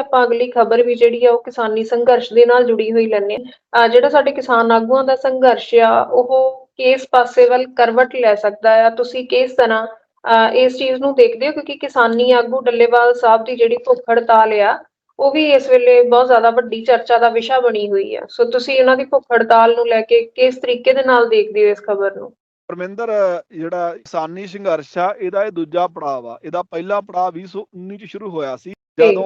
ਆਪਾਂ ਅਗਲੀ ਖਬਰ ਵੀ ਜਿਹੜੀ ਆ ਉਹ ਕਿਸਾਨੀ ਸੰਘਰਸ਼ ਦੇ ਨਾਲ ਜੁੜੀ ਹੋਈ ਲੈਂਦੇ ਆ ਜਿਹੜਾ ਸਾਡੇ ਕਿਸਾਨ ਆਗੂਆਂ ਦਾ ਸੰਘਰਸ਼ ਆ ਉਹ ਕਿਸ ਪਾਸੇ ਵੱਲ ਕਰਵਟ ਲੈ ਸਕਦਾ ਆ? ਤੁਸੀਂ ਕਿਸ ਤਰ੍ਹਾਂ ਇਸ ਚੀਜ਼ ਨੂੰ ਦੇਖਦੇ ਹੋ? ਕਿਉਂਕਿ ਕਿਸਾਨੀ ਆਗੂ ਡੱਲੇਵਾਲ ਸਾਹਿਬ ਦੀ ਜਿਹੜੀ ਭੁੱਖ ਹੜਤਾਲ ਆ ਉਹ ਵੀ ਇਸ ਵੇਲੇ ਬਹੁਤ ਜ਼ਿਆਦਾ ਵੱਡੀ ਚਰਚਾ ਦਾ ਵਿਸ਼ਾ ਬਣੀ ਹੋਈ ਆ। ਸੋ ਤੁਸੀਂ ਉਹਨਾਂ ਦੀ ਭੁੱਖ ਹੜਤਾਲ ਨੂੰ ਲੈ ਕੇ ਕਿਸ ਤਰੀਕੇ ਦੇ ਨਾਲ ਦੇਖਦੇ ਹੋ ਇਸ ਖਬਰ ਨੂੰ? ਪਰਮਿੰਦਰ ਜਿਹੜਾ ਕਿਸਾਨੀ ਸੰਘਰਸ਼ ਆ ਇਹਦਾ ਇਹ ਦੂਜਾ ਪੜਾਅ ਆ ਇਹਦਾ ਪਹਿਲਾ ਪੜਾਅ 2019 ਚ ਸ਼ੁਰੂ ਹੋਇਆ ਸੀ। ਜਦੋਂ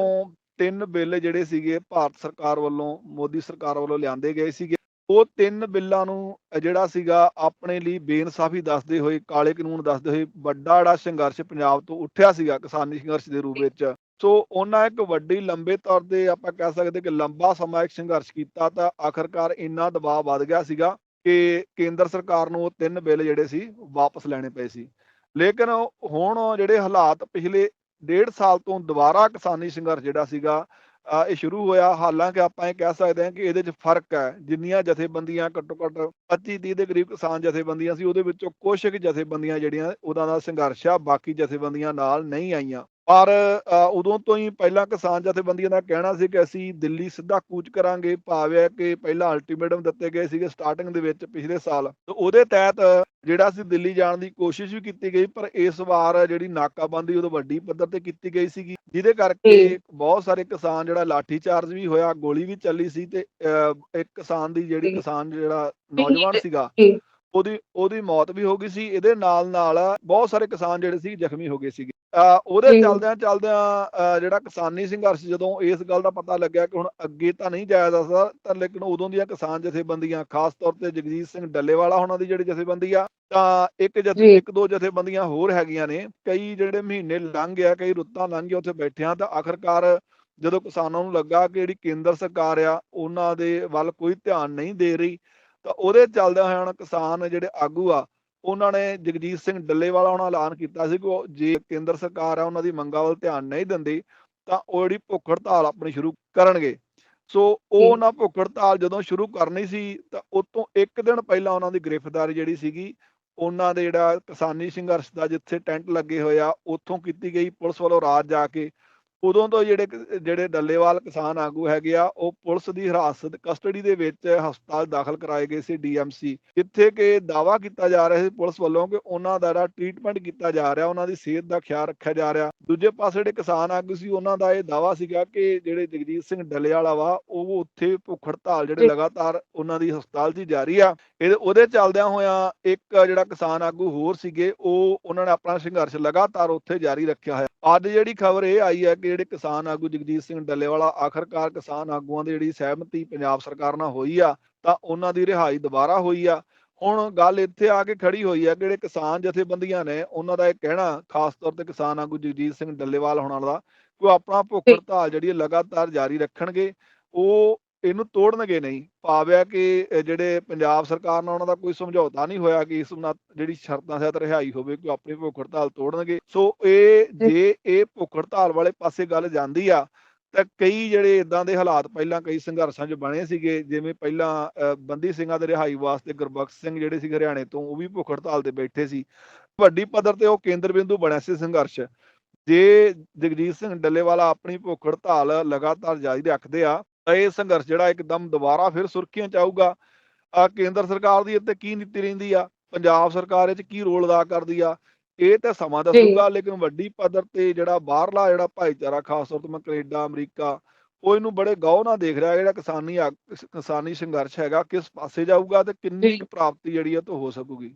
ਤਿੰਨ ਬਿੱਲ ਜਿਹੜੇ ਸੀਗੇ ਭਾਰਤ ਸਰਕਾਰ ਵੱਲੋਂ, ਮੋਦੀ ਸਰਕਾਰ ਵੱਲੋਂ ਲਿਆਂਦੇ ਗਏ ਸੀਗੇ। ਉਹ ਤਿੰਨ ਬਿੱਲਾਂ ਨੂੰ ਜਿਹੜਾ ਸੀਗਾ ਆਪਣੇ ਲਈ ਬੇਇਨਸਾਫੀ ਦੱਸਦੇ ਹੋਏ, ਕਾਲੇ ਕਾਨੂੰਨ ਦੱਸਦੇ ਹੋਏ ਵੱਡਾ ਜਿਹੜਾ ਸੰਘਰਸ਼ ਪੰਜਾਬ ਤੋਂ ਉੱਠਿਆ ਸੀਗਾ, ਕਿਸਾਨੀ ਸੰਘਰਸ਼ ਦੇ ਰੂਪ ਵਿੱਚ। ਸੋ ਉਹਨਾਂ ਇੱਕ ਵੱਡੀ ਲੰਬੇ ਤੌਰ ਤੇ ਆਪਾਂ ਕਹਿ ਸਕਦੇ ਕਿ ਲੰਬਾ ਸਮਾਂ ਇੱਕ ਸੰਘਰਸ਼ ਕੀਤਾ ਤਾਂ ਆਖਰਕਾਰ ਇੰਨਾ ਦਬਾਅ ਵੱਧ ਗਿਆ ਸੀਗਾ ਕਿ ਕੇਂਦਰ ਸਰਕਾਰ ਨੂੰ ਉਹ ਤਿੰਨ ਬਿੱਲ ਜਿਹੜੇ ਸੀ ਵਾਪਸ ਲੈਣੇ ਪਏ ਸੀ। ਲੇਕਿਨ ਹੁਣ ਜਿਹੜੇ ਹਾਲਾਤ ਪਿਛਲੇ ਡੇਢ ਸਾਲ ਤੋਂ ਦੁਬਾਰਾ ਕਿਸਾਨੀ ਸੰਘਰਸ਼ ਜਿਹੜਾ ਸੀਗਾ ਇਹ ਸ਼ੁਰੂ ਹੋਇਆ। ਹਾਲਾਂਕਿ ਆਪਾਂ ਇਹ ਕਹਿ ਸਕਦੇ ਹਾਂ ਕਿ ਇਹਦੇ 'ਚ ਫ਼ਰਕ ਹੈ। ਜਿੰਨੀਆਂ ਜਥੇਬੰਦੀਆਂ ਘੱਟੋ ਘੱਟ 25 30 ਦੇ ਕਰੀਬ ਕਿਸਾਨ ਜਥੇਬੰਦੀਆਂ ਸੀ, ਉਹਦੇ ਵਿੱਚੋਂ ਕੁਝ ਕੁ ਜਥੇਬੰਦੀਆਂ ਜਿਹੜੀਆਂ ਉਹਨਾਂ ਦਾ ਸੰਘਰਸ਼ ਆ। ਬਾਕੀ ਜਥੇਬੰਦੀਆਂ ਨਾਲ ਨਹੀਂ ਆਈਆਂ। ਪਰ ਉਦੋਂ ਤੋਂ ਹੀ ਪਹਿਲਾਂ ਕਿਸਾਨ ਜਥੇਬੰਦੀਆਂ ਦਾ ਕਹਿਣਾ ਸੀ ਕਿ ਅਸੀਂ ਦਿੱਲੀ ਸਿੱਧਾ ਕੂਚ ਕਰਾਂਗੇ ਭਾਵੇਂ ਕਿ ਪਹਿਲਾਂ ਅਲਟੀਮੇਟਮ ਦਿੱਤੇ ਗਏ ਸੀਗੇ ਸਟਾਰਟਿੰਗ ਦੇ ਵਿੱਚ ਪਿਛਲੇ ਸਾਲ ਤੇ ਉਹਦੇ ਤਹਿਤ ਜਿਹੜਾ ਸੀ ਦਿੱਲੀ ਜਾਣ ਦੀ ਕੋਸ਼ਿਸ਼ ਵੀ ਕੀਤੀ ਗਈ ਪਰ ਇਸ ਵਾਰ ਜਿਹੜੀ ਨਾਕਾਬੰਦੀ ਉਦੋਂ ਵੱਡੀ ਪੱਧਰ ਤੇ ਕੀਤੀ ਗਈ ਸੀਗੀ ਜਿਹਦੇ ਕਰਕੇ। ਬਹੁਤ ਸਾਰੇ ਕਿਸਾਨ ਜਿਹੜਾ ਲਾਠੀ ਚਾਰਜ ਵੀ ਹੋਇਆ ਗੋਲੀ ਵੀ ਚੱਲੀ ਸੀ ਤੇ ਇੱਕ ਕਿਸਾਨ ਦੀ ਜਿਹੜੀ। ਕਿਸਾਨ ਜਿਹੜਾ ਨੌਜਵਾਨ ਸੀਗਾ। ਉਹਦੀ ਉਹਦੀ ਮੌਤ ਵੀ ਹੋ ਗਈ ਸੀ ਇਹਦੇ ਨਾਲ ਨਾਲ ਬਹੁਤ ਸਾਰੇ ਕਿਸਾਨ ਜਿਹੜੇ ਸੀ ਜ਼ਖਮੀ ਹੋ ਗਏ ਅਹ, ਉਹਦੇ। ਚੱਲਦਿਆਂ ਚੱਲਦਿਆਂ ਜਿਹੜਾ ਕਿਸਾਨੀ ਸੰਘਰਸ਼ ਜਦੋਂ ਇਸ ਗੱਲ ਦਾ ਪਤਾ ਲੱਗਿਆ ਕਿ ਹੁਣ ਅੱਗੇ ਤਾਂ ਨਹੀਂ ਜਾਇਆ ਜਾ ਸਕਦਾ ਤਾਂ ਲੇਕਿਨ ਉਦੋਂ ਦੀਆਂ ਕਿਸਾਨ ਜਥੇਬੰਦੀਆਂ ਖਾਸ ਤੌਰ ਤੇ ਜਗਜੀਤ ਸਿੰਘ ਡੱਲੇਵਾਲਾ ਉਹਨਾਂ ਦੀ ਜਿਹੜੀ ਜਥੇਬੰਦੀ ਆ ਤਾਂ ਇੱਕ ਜਥੇ। ਇੱਕ ਦੋ ਜਥੇਬੰਦੀਆਂ ਹੋਰ ਹੈਗੀਆਂ ਨੇ ਕਈ ਜਿਹੜੇ ਮਹੀਨੇ ਲੰਘ ਗਿਆ ਕਈ ਰੁੱਤਾਂ ਲੰਘ ਗਈਆਂ ਉੱਥੇ ਬੈਠਿਆਂ ਤਾਂ ਆਖਰਕਾਰ ਜਦੋਂ ਕਿਸਾਨਾਂ ਨੂੰ ਲੱਗਾ ਕਿ ਜਿਹੜੀ ਕੇਂਦਰ ਸਰਕਾਰ ਆ ਉਹਨਾਂ ਦੇ ਵੱਲ ਕੋਈ ਧਿਆਨ ਨਹੀਂ ਦੇ ਰਹੀ ਤਾਂ ਉਹਦੇ ਚੱਲਦਿਆਂ ਹੋਇਆਂ ਹੁਣ ਕਿਸਾਨ ਜਿਹੜੇ ਆਗੂ ਆ ਉਹਨਾਂ ਨੇ ਜਗਜੀਤ ਸਿੰਘ ਡੱਲੇਵਾਲਾ ਉਹਨਾਂ ਐਲਾਨ ਕੀਤਾ ਸੀ ਕਿ ਜੇ ਕੇਂਦਰ ਸਰਕਾਰ ਆ ਉਹਨਾਂ ਦੀ ਮੰਗਾਂ ਵੱਲ ਧਿਆਨ ਨਹੀਂ ਦਿੰਦੀ ਤਾਂ ਉਹ ਜਿਹੜੀ ਭੁੱਖ ਹੜਤਾਲ ਆਪਣੀ ਸ਼ੁਰੂ ਕਰਨਗੇ ਸੋ ਉਹ। ਉਹਨਾਂ ਭੁੱਖ ਹੜਤਾਲ ਜਦੋਂ ਸ਼ੁਰੂ ਕਰਨੀ ਸੀ ਤਾਂ ਉਸ ਤੋਂ ਇੱਕ ਦਿਨ ਪਹਿਲਾਂ ਉਹਨਾਂ ਦੀ ਗ੍ਰਿਫਤਾਰੀ ਜਿਹੜੀ ਸੀਗੀ ਉਹਨਾਂ ਦੇ ਜਿਹੜਾ ਕਿਸਾਨੀ ਸੰਘਰਸ਼ ਦਾ ਜਿੱਥੇ ਟੈਂਟ ਲੱਗੇ ਹੋਏ ਆ ਉੱਥੋਂ ਕੀਤੀ ਗਈ ਪੁਲਿਸ ਵੱਲੋਂ ਰਾਤ ਜਾ ਕੇ ਉਦੋਂ ਤੋਂ ਜਿਹੜੇ ਜਿਹੜੇ ਡੱਲੇਵਾਲ ਕਿਸਾਨ ਆਗੂ ਹੈਗੇ ਆ ਉਹ ਪੁਲਿਸ ਦੀ ਹਿਰਾਸਤ ਕਸਟਡੀ ਦੇ ਵਿੱਚ ਹਸਪਤਾਲ ਦਾਖਲ ਕਰਾਏ ਗਏ ਸੀ ਡੀਐਮਸੀ। ਜਿੱਥੇ ਕਿ ਦਾਵਾ ਕੀਤਾ ਜਾ ਰਿਹਾ ਸੀ ਪੁਲਿਸ ਵੱਲੋਂ ਕਿ ਉਹਨਾਂ ਦਾ ਜਿਹੜਾ ਟ੍ਰੀਟਮੈਂਟ ਕੀਤਾ ਜਾ ਰਿਹਾ ਉਹਨਾਂ ਦੀ ਸਿਹਤ ਦਾ ਖਿਆਲ ਰੱਖਿਆ ਜਾ ਰਿਹਾ। ਦੂਜੇ ਪਾਸੇ ਜਿਹੜੇ ਕਿਸਾਨ ਆਗੂ ਸੀ ਉਹਨਾਂ ਦਾ ਇਹ ਦਾਵਾ ਸੀਗਾ ਕਿ ਜਿਹੜੇ ਜਗਜੀਤ ਸਿੰਘ ਡੱਲੇਵਾਲਾ ਵਾ ਉਹ ਉੱਥੇ ਭੁੱਖ ਹੜਤਾਲ ਜਿਹੜੇ। ਲਗਾਤਾਰ ਉਹਨਾਂ ਦੀ ਹਸਪਤਾਲ 'ਚ ਜਾਰੀ ਆ। ਇਹਦੇ ਉਹਦੇ ਚੱਲਦਿਆਂ ਹੋਇਆਂ ਇੱਕ ਜਿਹੜਾ ਕਿਸਾਨ ਆਗੂ ਹੋਰ ਸੀਗੇ ਉਹ ਉਹਨਾਂ ਨੇ ਆਪਣਾ ਸੰਘਰਸ਼ ਲਗਾਤਾਰ ਉੱਥੇ ਜਾਰੀ ਰੱਖਿਆ ਹੋਇਆ। ਅੱਜ ਜਿਹੜੀ ਖਬਰ ਇਹ ਆਈ ਹੈ ਕਿ ਜਿਹੜੇ ਕਿਸਾਨ ਆਗੂ ਜਗਜੀਤ ਸਿੰਘ ਡੱਲੇਵਾਲਾ ਆਖਰਕਾਰ ਕਿਸਾਨ ਆਗੂਆਂ ਦੀ ਜਿਹੜੀ ਸਹਿਮਤੀ ਪੰਜਾਬ ਸਰਕਾਰ ਨਾਲ ਹੋਈ ਆ, ਤਾਂ ਉਹਨਾਂ ਦੀ ਰਿਹਾਈ ਦੁਬਾਰਾ ਹੋਈ ਆ। ਹੁਣ ਗੱਲ ਇੱਥੇ ਆ ਕੇ ਖੜੀ ਹੋਈ ਹੈ ਕਿ ਜਿਹੜੇ ਕਿਸਾਨ ਜਥੇਬੰਦੀਆਂ ਨੇ, ਉਹਨਾਂ ਦਾ ਇਹ ਕਹਿਣਾ, ਖਾਸ ਤੌਰ ਤੇ ਕਿਸਾਨ ਆਗੂ ਜਗਜੀਤ ਸਿੰਘ ਡੱਲੇਵਾਲ ਹੋਣਾ ਦਾ, ਕਿ ਉਹ ਆਪਣਾ ਭੁੱਖ ਹੜਤਾਲ ਜਿਹੜੀ ਹੈ ਲਗਾਤਾਰ ਜਾਰੀ ਰੱਖਣਗੇ। ਉਹ ਇਹਨੂੰ ਤੋੜਨਗੇ ਨਹੀਂ। ਭਾਵਿਆ ਕਿ ਜਿਹੜੇ ਪੰਜਾਬ ਸਰਕਾਰ ਨਾਲ ਉਹਨਾਂ ਦਾ ਕੋਈ ਸਮਝੌਤਾ ਨਹੀਂ ਹੋਇਆ ਕਿ ਇਸ ਨਾਲ ਜਿਹੜੀ ਸ਼ਰਤਾਂ ਸਹਿਤ ਰਿਹਾਈ ਹੋਵੇ ਕਿ ਆਪਣੀ ਭੁੱਖ ਹੜਤਾਲ ਤੋੜਨਗੇ। ਸੋ ਇਹ ਜੀ। ਇਹ ਭੁੱਖ ਹੜਤਾਲ ਵਾਲੇ ਪਾਸੇ ਗੱਲ ਜਾਂਦੀ ਆ ਤਾਂ ਕਈ ਜਿਹੜੇ ਇਦਾਂ ਦੇ ਹਾਲਾਤ ਪਹਿਲਾਂ ਕਈ ਸੰਘਰਸ਼ਾਂ 'ਚ ਬਣੇ ਸੀਗੇ ਜਿਵੇਂ ਪਹਿਲਾਂ ਬੰਦੀ ਸਿੰਘਾਂ ਦੇ ਰਿਹਾਈ ਵਾਸਤੇ ਗੁਰਬਖਸ਼ ਸਿੰਘ ਜਿਹੜੇ ਸੀ ਹਰਿਆਣੇ ਤੋਂ ਉਹ ਵੀ ਭੁੱਖ ਹੜਤਾਲ ਤੇ ਬੈਠੇ ਸੀ। ਵੱਡੀ ਪੱਧਰ ਤੇ ਉਹ ਕੇਂਦਰ ਬਿੰਦੂ ਬਣਿਆ ਸੀ ਸੰਘਰਸ਼। ਜੇ ਜਗਜੀਤ ਸਿੰਘ ਡੱਲੇਵਾਲਾ ਆਪਣੀ ਭੁੱਖ ਹੜਤਾਲ ਲਗਾਤਾਰ ਜਾਰੀ ਰੱਖਦੇ ਆ ਇਹ ਸੰਘਰਸ਼ ਜਿਹੜਾ ਇੱਕਦਮ ਦੁਬਾਰਾ ਫਿਰ ਸੁਰਖੀਆਂ ਚ ਆਊਗਾ। ਆ ਕੇਂਦਰ ਸਰਕਾਰ ਦੀ ਇੱਥੇ ਕੀ ਨੀਤੀ ਰਹਿੰਦੀ ਆ? ਪੰਜਾਬ ਸਰਕਾਰ ਇਹ ਚ ਕੀ ਰੋਲ ਅਦਾ ਕਰਦੀ ਆ? ਇਹ ਤਾਂ ਸਮਾਂ ਦੱਸੂਗਾ ਲੇਕਿਨ ਵੱਡੀ ਪੱਧਰ ਤੇ ਜਿਹੜਾ ਬਾਹਰਲਾ ਜਿਹੜਾ ਭਾਈਚਾਰਾ ਖਾਸ ਤੌਰ ਤੇ ਮੈਂ ਕੈਨੇਡਾ ਅਮਰੀਕਾ ਉਹ ਇਹਨੂੰ ਬੜੇ ਗੌਰ ਨਾਲ ਦੇਖ ਰਿਹਾ ਜਿਹੜਾ ਕਿਸਾਨੀ ਕਿਸਾਨੀ ਸੰਘਰਸ਼ ਹੈਗਾ ਕਿਸ ਪਾਸੇ ਜਾਊਗਾ ਤੇ ਕਿੰਨੀ ਪ੍ਰਾਪਤੀ ਜਿਹੜੀ ਆ ਤੋਂ ਹੋ ਸਕੂਗੀ। ਜੀ।